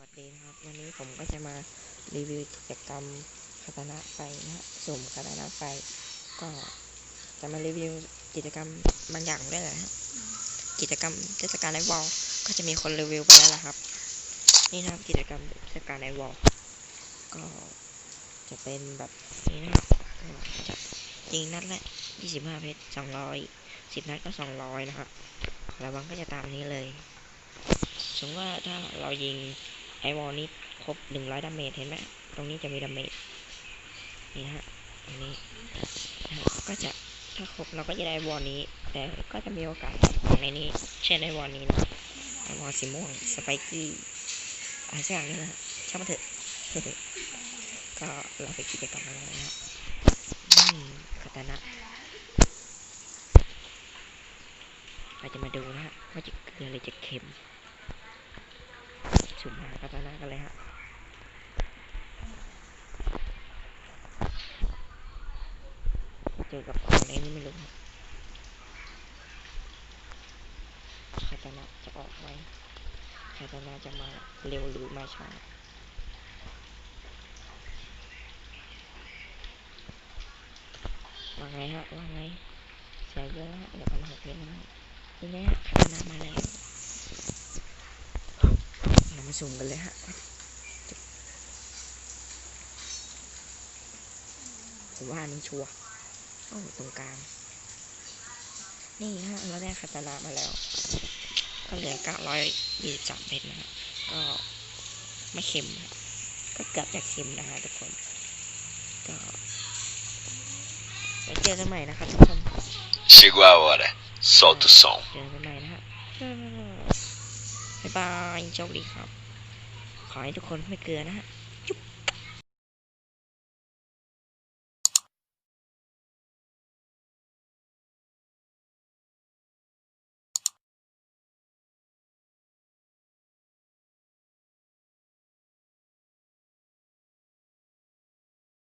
วัสดีครับ วันนี้ผมก็จะมารีวิวกิจกรรมคาตานะไฟนะฮะสุ่มคาตานะไฟ ก็จะมารีวิวกิจกรรมบางอย่างด้วยแหละฮะกิจกรรมเทศกาลไอวอลก็จะมีคนรีวิวไปแล้วล่ะครับ นี่นะครับกิจกรรมเทศกาลไอวอลก็จะเป็นแบบนี้นะครับจะยิงนัดละ25เพชร200 10นัดก็200นะครับระวังก็จะตามนี้เลยสมมติว่าถ้าเรายิง ไอวอลนี้ครบหนึ่งร้อยดาเมจเห็นไหมตรงนี้จะมีดาเมจนี่ฮะตรงนี้ก็จะถ้าครบเราก็จะได้ไอวอลนี้ แต่ก็จะมีโอกาสของในนี้ เช่นไอวอลนี้นะไอวอลสีม่วงสไปกี้อะไรสักอย่างนี้นะช่างมันเถอะก็เราไปกิจกรรมอะไรนะฮะนี่คาตานะเราจะมาดูนะฮะว่าจะเกลือหรือจะเค็ม สุ่มหาคาตานะกันเลยฮะเจอกับของในนี้ไม่รู้ครับคาตานะจะออกไหมคาตานะจะมาเร็วหรือมาช้าว่าไงฮะว่าไงเสียเยอะฮะเดี๋ยวพันหกเพชรนะนี่ไงฮะคาตานะมาแล้ว สุ่มกันเลยฮะผมว่าอันนี้ชัวร์โอ้ตรงกลาง นี่ฮะเราได้คาตานะมาแล้ว ก็เหลือเก้าร้อยยี่สิบสามเพชรนะฮะก็ไม่เค็มฮะก็เกือบจะเค็มนะฮะทุกคน ก็ไว้เจอกันใหม่นะครับทุกคน Chegou a hora. Solta o som. เจอกันใหม่นะฮะบ๊ายบายโชคดีครับ ขอให้ทุกคนไม่เกลือนะฮะ